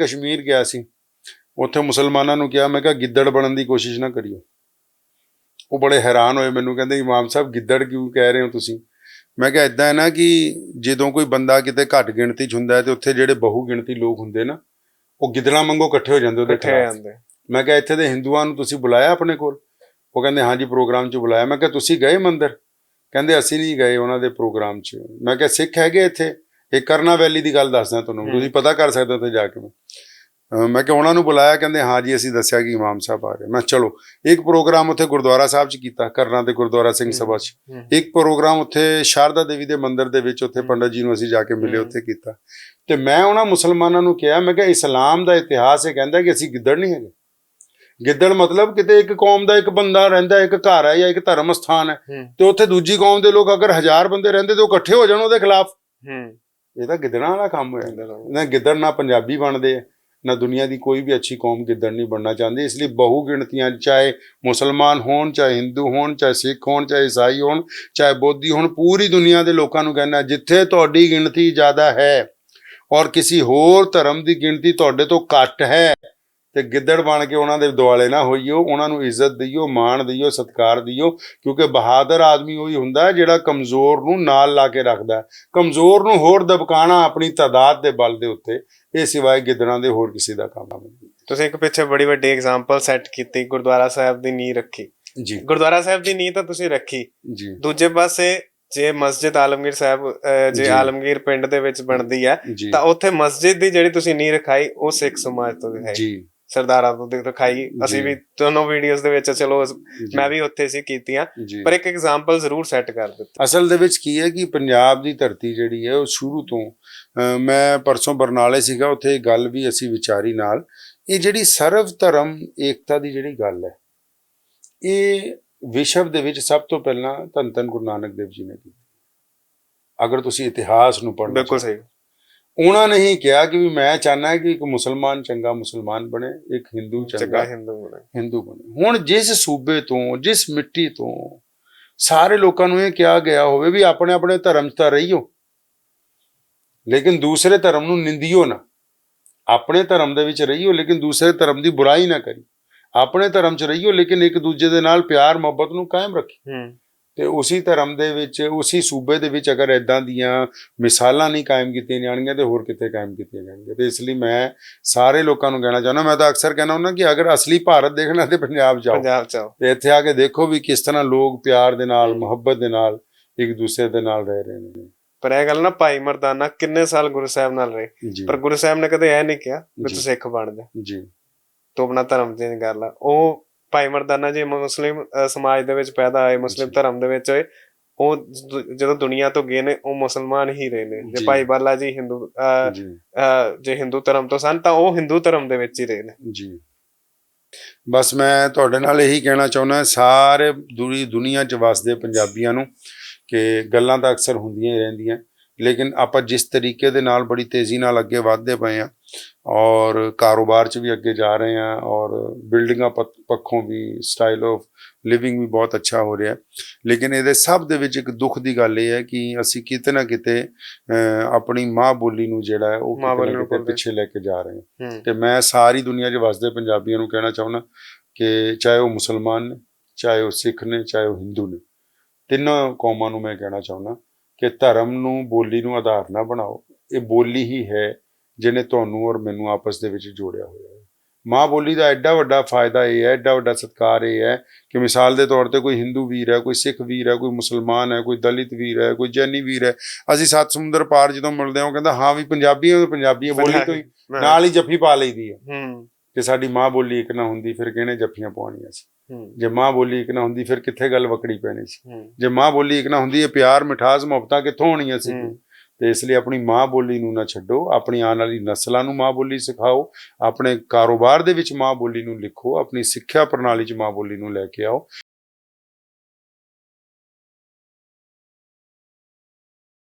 ਕਸ਼ਮੀਰ ਗਿਆ ਸੀ ਉੱਥੇ ਮੁਸਲਮਾਨਾਂ ਨੂੰ ਕਿਹਾ ਮੈਂ ਕਿਹਾ ਗਿੱਦੜ ਬਣਨ ਦੀ ਕੋਸ਼ਿਸ਼ ਨਾ ਕਰਿਓ। ਉਹ ਬੜੇ ਹੈਰਾਨ ਹੋਏ ਮੈਨੂੰ ਕਹਿੰਦੇ ਇਮਾਮ ਸਾਹਿਬ ਗਿੱਦੜ ਕਿਉਂ ਕਹਿ ਰਹੇ ਹੋ ਤੁਸੀਂ? ਮੈਂ ਕਿਹਾ ਇਦਾਂ ਹੈ ਨਾ ਕਿ ਜਦੋਂ ਕੋਈ ਬੰਦਾ ਕਿਤੇ ਘੱਟ ਗਿਣਤੀ 'ਚ ਹੁੰਦਾ ਤੇ ਉੱਥੇ ਜਿਹੜੇ ਬਹੁ ਗਿਣਤੀ ਲੋਕ ਹੁੰਦੇ ਨਾ ਉਹ ਗਿੱਦੜਾਂ ਵਾਂਗੂ ਇਕੱਠੇ ਹੋ ਜਾਂਦੇ ਉਹਦੇ ਖਿਲਾਫ। ਜਾਂਦੇ। ਮੈਂ ਕਿਹਾ ਇੱਥੇ ਦੇ ਹਿੰਦੂਆਂ ਨੂੰ ਤੁਸੀਂ ਬੁਲਾਇਆ ਆਪਣੇ ਕੋਲ? ਉਹ ਕਹਿੰਦੇ ਹਾਂਜੀ ਪ੍ਰੋਗਰਾਮ 'ਚ ਬੁਲਾਇਆ। ਮੈਂ ਕਿਹਾ ਤੁਸੀਂ ਗਏ ਮੰਦਿਰ? ਕਹਿੰਦੇ ਅਸੀਂ ਨਹੀਂ ਗਏ ਉਹਨਾਂ ਦੇ ਪ੍ਰੋਗਰਾਮ 'ਚ। ਮੈਂ ਕਿਹਾ ਸਿੱਖ ਹੈਗੇ ਇੱਥੇ? ਇਹ ਕਰਨਾ ਵੈਲੀ ਦੀ ਗੱਲ ਦੱਸਦਾ ਤੁਹਾਨੂੰ। ਤੁਸੀਂ ਪਤਾ ਕਰ ਸਕਦੇ ਹੋ ਉੱਥੇ ਜਾ ਕੇ ਮੈਂ ਕਿਹਾ ਉਹਨਾਂ ਨੂੰ ਬੁਲਾਇਆ ਕਹਿੰਦੇ ਹਾਂ ਜੀ ਅਸੀਂ ਦੱਸਿਆ ਕਿ ਇਮਾਮ ਸਾਹਿਬ ਆ ਰਹੇ ਮੈਂ ਚਲੋ ਇੱਕ ਪ੍ਰੋਗਰਾਮ ਉੱਥੇ ਗੁਰਦੁਆਰਾ ਸਾਹਿਬ 'ਚ ਕੀਤਾ ਕਰਨਾ ਤੇ ਗੁਰਦੁਆਰਾ ਸਿੰਘ। ਸਭਾ 'ਚ। ਇੱਕ ਪ੍ਰੋਗਰਾਮ ਉੱਥੇ ਸ਼ਾਰਦਾ ਦੇਵੀ ਦੇ ਮੰਦਿਰ ਦੇ ਵਿੱਚ ਉੱਥੇ। ਪੰਡਤ ਜੀ ਨੂੰ ਅਸੀਂ ਜਾ ਕੇ ਮਿਲੇ। ਉੱਥੇ ਕੀਤਾ ਤੇ ਮੈਂ ਉਹਨਾਂ ਮੁਸਲਮਾਨਾਂ ਨੂੰ ਕਿਹਾ ਮੈਂ ਕਿਹਾ ਇਸਲਾਮ ਦਾ ਇਤਿਹਾਸ ਇਹ ਕਹਿੰਦਾ ਕਿ ਅਸੀਂ ਗਿੱਦੜ ਨਹੀਂ ਹੈਗੇ ਗਿੱਦੜ ਮਤਲਬ ਕਿਤੇ ਇੱਕ ਕੌਮ ਦਾ ਇੱਕ ਬੰਦਾ ਰਹਿੰਦਾ ਇੱਕ ਘਰ ਹੈ ਜਾਂ ਇੱਕ ਧਰਮ ਸਥਾਨ ਹੈ ਹੂੰ ਤੇ ਉੱਥੇ ਦੂਜੀ ਕੌਮ ਦੇ ਲੋਕ ਅਗਰ ਹਜ਼ਾਰ ਬੰਦੇ ਰਹਿੰਦੇ ਤੇ ਉਹ ਇਕੱਠੇ ਹੋ ਜਾਣ ਉਹਦੇ ਖਿਲਾਫ ਹੂੰ ਇਹ ਤਾਂ ਗਿੱਦੜਾਂ ਵਾਲਾ ਕੰਮ ਹੋਇਆ ਗਿੱਦੜਾਂ। ਨਾ ਗਿੱਦੜ ਨਾ ਪੰਜਾਬੀ ਬਣਦੇ ਨਾ ਦੁਨੀਆ ਦੀ ਕੋਈ ਵੀ ਅੱਛੀ ਕੌਮ ਗਿੱਦੜ ਨਹੀਂ ਬਣਨਾ ਚਾਹੁੰਦੀ ਇਸ ਲਈ ਬਹੁ ਗਿਣਤੀਆਂ ਚਾਹੇ ਮੁਸਲਮਾਨ ਹੋਣ ਚਾਹੇ ਹਿੰਦੂ ਹੋਣ ਚਾਹੇ ਸਿੱਖ ਹੋਣ ਚਾਹੇ ਈਸਾਈ ਹੋਣ ਚਾਹੇ ਬੋਧੀ ਹੋਣ ਪੂਰੀ ਦੁਨੀਆ ਦੇ ਲੋਕਾਂ ਨੂੰ ਕਹਿਣਾ ਜਿੱਥੇ ਤੁਹਾਡੀ ਗਿਣਤੀ ਜ਼ਿਆਦਾ ਹੈ ਔਰ ਕਿਸੇ ਹੋਰ ਧਰਮ ਦੀ ਗਿਣਤੀ ਤੁਹਾਡੇ ਤੋਂ ਘੱਟ ਹੈ ਤੇ ਗਿੱਦੜ ਬਣ ਕੇ ਉਹਨਾਂ ਦੇ ਦੁਆਲੇ ਨਾ ਹੋਈਓ ਉਹਨਾਂ ਨੂੰ ਇੱਜ਼ਤ ਦਈਓ ਮਾਣ ਦਈਓ ਸਤਿਕਾਰ ਦਈਓ ਕਿਉਂਕਿ ਬਹਾਦਰ ਆਦਮੀ ਉਹੀ ਹੁੰਦਾ ਹੈ ਜਿਹੜਾ ਕਮਜ਼ੋਰ ਨੂੰ ਨਾਲ ਲਾ ਕੇ ਰੱਖਦਾ ਹੈ। ਕਮਜ਼ੋਰ ਨੂੰ ਹੋਰ ਦਬਕਾਣਾ ਆਪਣੀ ਤਾਦਾਦ ਦੇ ਬਲ ਦੇ ਉੱਤੇ ਇਹ ਸਿਵਾਏ ਗਿੱਦੜਾਂ ਦੇ ਹੋਰ ਕਿਸੇ ਦਾ ਕੰਮ ਨਹੀਂ। ਤੁਸੀਂ ਇੱਕ ਪਿੱਛੇ ਬੜੀ ਵੱਡੀ ਐਗਜ਼ਾਮਪਲ ਸੈੱਟ ਕੀਤੀ ਗੁਰਦੁਆਰਾ ਸਾਹਿਬ ਦੀ ਨੀਂਹ ਰੱਖੀ। ਜੀ। ਗੁਰਦੁਆਰਾ ਸਾਹਿਬ ਦੀ ਨੀਂਹ ਤਾਂ ਤੁਸੀਂ ਰੱਖੀ। ਜੀ। ਦੂਜੇ ਪਾਸੇ ਜੇ ਮਸਜਿਦ ਆਲਮਗੀਰ ਸਾਹਿਬ ਜੇ। ਆਲਮਗੀਰ ਪਿੰਡ ਦੇ ਵਿੱਚ ਬਣਦੀ ਹੈ ਤਾਂ ਉੱਥੇ ਮਸਜਿਦ ਦੀ ਜਿਹੜੀ ਤੁਸੀਂ ਨੀਂਹ ਰਖਾਈ ਉਹ ਸਿੱਖ ਸਮਾਜ ਤੋਂ ਦਿਖਾਈ ਜੀ। ਸਰਦਾਰਾਂ ਤੋਂ ਦਿ- ਦਿਖਾਈ। ਅਸੀਂ। ਵੀ ਦੋਨੋਂ ਵੀਡੀਓਜ਼ ਦੇ ਵਿੱਚ ਚਲੋ ਮੈਂ ਵੀ ਉੱਥੇ ਸੀ ਕੀਤੀਆਂ। ਪਰ ਇੱਕ ਐਗਜ਼ਾਮਪਲ ਜ਼ਰੂਰ ਸੈੱਟ ਕਰ ਦਿੱਤੀ। ਅਸਲ ਦੇ ਵਿੱਚ ਕੀ ਹੈ ਕਿ ਪੰਜਾਬ ਦੀ ਧਰਤੀ ਜਿਹੜੀ ਹੈ ਉਹ ਸ਼ੁਰੂ ਤੋਂ ਮੈਂ ਪਰਸੋਂ ਬਰਨਾਲੇ ਸੀਗਾ ਉੱਥੇ ਇਹ ਗੱਲ ਵੀ ਅਸੀਂ ਵਿਚਾਰੀ ਨਾਲ। ਇਹ ਜਿਹੜੀ ਸਰਵ ਧਰਮ ਏਕਤਾ ਦੀ ਜਿਹੜੀ ਗੱਲ ਹੈ ਇਹ ਵਿਸ਼ਵ ਦੇ ਵਿੱਚ ਸਭ ਤੋਂ ਪਹਿਲਾਂ ਧੰਨ ਧੰਨ ਗੁਰੂ ਨਾਨਕ ਦੇਵ ਜੀ ਨੇ ਕੀਤੀ। ਅਗਰ ਤੁਸੀਂ ਇਤਿਹਾਸ ਨੂੰ ਪੜ੍ਹਨਾ ਬਿਲਕੁਲ ਸਹੀ। ਉਹਨਾਂ ਨੇ ਹੀ ਕਿਹਾ ਕਿ ਵੀ ਮੈਂ ਚਾਹਨਾ ਕਿ ਇੱਕ ਮੁਸਲਮਾਨ ਚੰਗਾ ਮੁਸਲਮਾਨ ਬਣੇ ਇੱਕ ਹਿੰਦੂ ਚੰਗਾ ਹਿੰਦੂ ਹੋਣਾ ਹਿੰਦੂ ਬਣੇ। ਹੁਣ ਜਿਸ ਸੂਬੇ ਤੋਂ ਜਿਸ ਮਿੱਟੀ ਤੋਂ ਸਾਰੇ ਲੋਕਾਂ ਨੂੰ ਇਹ ਕਿਹਾ ਗਿਆ ਹੋਵੇ ਵੀ ਆਪਣੇ ਆਪਣੇ ਧਰਮ 'ਚ ਤਾਂ ਰਹੀਓ ਲੇਕਿਨ ਦੂਸਰੇ ਧਰਮ ਨੂੰ ਨਿੰਦਿਓ ਨਾ। ਆਪਣੇ ਧਰਮ ਦੇ ਵਿੱਚ ਰਹੀਓ ਲੇਕਿਨ ਦੂਸਰੇ ਧਰਮ ਦੀ ਬੁਰਾਈ ਨਾ ਕਰੀ। ਆਪਣੇ ਧਰਮ 'ਚ ਰਹੀਓ ਲੇਕਿਨ ਇੱਕ ਦੂਜੇ ਦੇ ਨਾਲ ਪਿਆਰ ਮੁਹੱਬਤ ਨੂੰ ਕਾਇਮ ਰੱਖੀ। ਹੂੰ। ਤੇ ਉਸੇ ਧਰਮ ਦੇ ਵਿੱਚ ਉਸੇ ਸੂਬੇ ਦੇ ਵਿੱਚ ਅਗਰ ਇਦਾਂ ਦੀਆਂ ਮਿਸਾਲਾਂ ਨਹੀਂ ਕਾਇਮ ਕੀਤੀਆਂ ਜਾਣਗੀਆਂ ਤੇ ਹੋਰ ਕਿੱਥੇ ਕਾਇਮ ਕੀਤੀਆਂ ਜਾਣਗੀਆਂ? ਤੇ ਇਸ ਲਈ ਮੈਂ ਸਾਰੇ ਲੋਕਾਂ ਨੂੰ ਕਹਿਣਾ ਚਾਹੁੰਦਾ ਮੈਂ ਤਾਂ ਅਕਸਰ ਕਹਿਣਾ ਹੁੰਦਾ ਕਿ ਅਗਰ ਅਸਲੀ ਭਾਰਤ ਦੇਖਣਾ ਤੇ ਪੰਜਾਬ ਜਾਓ। ਪੰਜਾਬ ਆਓ। ਤੇ ਇੱਥੇ ਆ ਕੇ ਦੇਖੋ ਵੀ ਕਿਸ ਤਰ੍ਹਾਂ ਲੋਕ ਪਿਆਰ ਦੇ ਨਾਲ ਮੁਹੱਬਤ ਦੇ ਨਾਲ ਇੱਕ ਦੂਸਰੇ ਦੇ ਨਾਲ ਰਹਿ ਰਹੇ ਨੇ। ਪਰ ਇਹ ਗੱਲ ਨਾ ਭਾਈ ਮਰਦਾਨਾ ਕਿੰਨੇ ਸਾਲ ਗੁਰੂ ਸਾਹਿਬ ਨਾਲ ਰਹੇ? ਪਰ ਗੁਰੂ ਸਾਹਿਬ ਨੇ ਕਦੇ ਇਹ ਨਹੀਂ ਕਿਹਾ ਜੀ। ਤੂੰ ਸਿੱਖ ਬਣ ਜਾ। ਜੀ ਤੂੰ ਆਪਣਾ ਧਰਮ ਚੇਂਜ ਕਰ ਲੈ। ਉਹ ਭਾਈ ਮਰਦਾਨਾ ਜੀ ਮੁਸਲਿਮ ਸਮਾਜ ਦੇ ਵਿੱਚ ਪੈਦਾ ਹੋਏ ਮੁਸਲਿਮ। ਧਰਮ ਦੇ ਵਿੱਚ ਹੋਏ ਉਹ ਜਦੋਂ ਦੁਨੀਆ ਤੋਂ ਗਏ ਨੇ ਉਹ ਮੁਸਲਮਾਨ ਹੀ ਰਹੇ ਨੇ। ਜੇ। ਭਾਈ ਬਾਲਾ ਜੀ ਹਿੰਦੂ ਜੇ। ਹਿੰਦੂ ਧਰਮ ਤੋਂ ਸਨ ਤਾਂ ਉਹ ਹਿੰਦੂ ਧਰਮ ਦੇ ਵਿੱਚ ਹੀ ਰਹੇ ਨੇ। ਜੀ। ਬਸ ਮੈਂ ਤੁਹਾਡੇ ਨਾਲ ਇਹੀ ਕਹਿਣਾ ਚਾਹੁੰਦਾ ਸਾਰੇ ਦੂਰੀ ਦੁਨੀਆ 'ਚ ਵਸਦੇ ਪੰਜਾਬੀਆਂ ਨੂੰ ਕਿ ਗੱਲਾਂ ਤਾਂ ਅਕਸਰ ਹੁੰਦੀਆਂ ਹੀ ਰਹਿੰਦੀਆਂ। ਲੇਕਿਨ ਆਪਾਂ ਜਿਸ ਤਰੀਕੇ ਦੇ ਨਾਲ ਬੜੀ ਤੇਜ਼ੀ ਨਾਲ ਅੱਗੇ ਵਧਦੇ ਪਏ ਆ ਔਰ ਕਾਰੋਬਾਰ 'ਚ ਵੀ ਅੱਗੇ ਜਾ ਰਹੇ ਆ ਔਰ ਬਿਲਡਿੰਗਾਂ ਪੱਖ- ਵੀ ਸਟਾਈਲ ਆਫ ਲਿਵਿੰਗ ਵੀ ਬਹੁਤ ਅੱਛਾ ਹੋ ਰਿਹਾ ਲੇਕਿਨ ਇਹਦੇ ਸਭ ਦੇ ਵਿੱਚ ਇੱਕ ਦੁੱਖ ਦੀ ਗੱਲ ਇਹ ਹੈ ਕਿ ਅਸੀਂ ਕਿਤੇ ਨਾ ਕਿਤੇ ਆਪਣੀ ਮਾਂ ਬੋਲੀ ਨੂੰ ਜਿਹੜਾ ਹੈ ਉਹ ਕਿਤੇ ਨਾ ਕਿਤੇ। ਪਿੱਛੇ ਲੈ ਕੇ ਜਾ ਰਹੇ ਹੂੰ ਤੇ ਮੈਂ ਸਾਰੀ ਦੁਨੀਆ 'ਚ ਵਸਦੇ ਪੰਜਾਬੀਆਂ ਨੂੰ ਕਹਿਣਾ ਚਾਹੁੰਦਾ ਕਿ ਚਾਹੇ ਉਹ ਮੁਸਲਮਾਨ ਨੇ ਚਾਹੇ ਉਹ ਸਿੱਖ ਨੇ ਚਾਹੇ ਉਹ ਹਿੰਦੂ ਨੇ ਤਿੰਨਾਂ ਕੌਮਾਂ ਨੂੰ ਮੈਂ ਕਹਿਣਾ ਚਾਹੁੰਦਾ ਕਿ ਧਰਮ ਨੂੰ ਬੋਲੀ ਨੂੰ ਆਧਾਰ ਨਾ ਬਣਾਓ। ਇਹ ਬੋਲੀ ਹੀ ਹੈ ਜਿਹਨੇ ਤੁਹਾਨੂੰ ਔਰ ਮੈਨੂੰ ਆਪਸ ਦੇ ਵਿੱਚ ਜੋੜਿਆ ਹੋਇਆ ਹੈ। ਮਾਂ ਬੋਲੀ ਦਾ ਐਡਾ ਵੱਡਾ ਫਾਇਦਾ ਇਹ ਹੈ ਐਡਾ ਵੱਡਾ ਸਤਿਕਾਰ ਇਹ ਹੈ ਕਿ ਮਿਸਾਲ ਦੇ ਤੌਰ ਤੇ ਕੋਈ ਹਿੰਦੂ ਵੀਰ ਹੈ ਕੋਈ ਸਿੱਖ ਵੀਰ ਹੈ ਕੋਈ ਮੁਸਲਮਾਨ ਹੈ ਕੋਈ ਦਲਿਤ ਵੀਰ ਹੈ ਕੋਈ ਜੈਨੀ ਵੀਰ ਹੈ। ਅਸੀਂ ਸੱਤ ਸਮੁੰਦਰ ਪਾਰ ਜਦੋਂ ਮਿਲਦੇ ਹਾਂ ਉਹ ਕਹਿੰਦਾ ਹਾਂ ਵੀ ਪੰਜਾਬੀ ਹੈ ਪੰਜਾਬੀ ਹੈ ਬੋਲੀ ਤੋਂ ਹੀ ਨਾਲ ਹੀ ਜੱਫੀ ਪਾ ਲਈਦੀ ਹੈ। ਹੂੰ। ਕਿ ਸਾਡੀ ਮਾਂ ਬੋਲੀ ਇੱਕ ਨਾ ਹੁੰਦੀ ਫਿਰ ਕਿਹਨੇ ਜੱਫੀਆਂ ਪਾਉਣੀਆਂ ਸੀ? ਜੇ ਮਾਂ ਬੋਲੀ ਇੱਕ ਨਾ ਹੁੰਦੀ ਫਿਰ ਕਿੱਥੇ ਗੱਲ ਵਕੜੀ ਪੈਣੀ ਸੀ? ਜੇ ਮਾਂ ਬੋਲੀ ਇੱਕ ਨਾ ਹੁੰਦੀ ਇਹ ਪਿਆਰ ਮਿਠਾਸ ਮੁਹੱਬਤਾਂ ਕਿੱਥੋਂ ਹੋਣੀਆਂ ਸੀ। ਤੇ ਇਸ ਲਈ ਆਪਣੀ ਮਾਂ ਬੋਲੀ ਨੂੰ ਨਾ ਛੱਡੋ ਆਪਣੀ ਆਉਣ ਵਾਲੀ ਨਸਲਾਂ ਨੂੰ ਮਾਂ ਬੋਲੀ ਸਿਖਾਓ ਆਪਣੇ ਕਾਰੋਬਾਰ ਦੇ ਵਿੱਚ ਮਾਂ ਬੋਲੀ ਨੂੰ ਲਿਖੋ ਆਪਣੀ ਸਿੱਖਿਆ ਪ੍ਰਣਾਲੀ 'ਚ ਮਾਂ ਬੋਲੀ ਨੂੰ ਲੈ ਕੇ ਆਓ।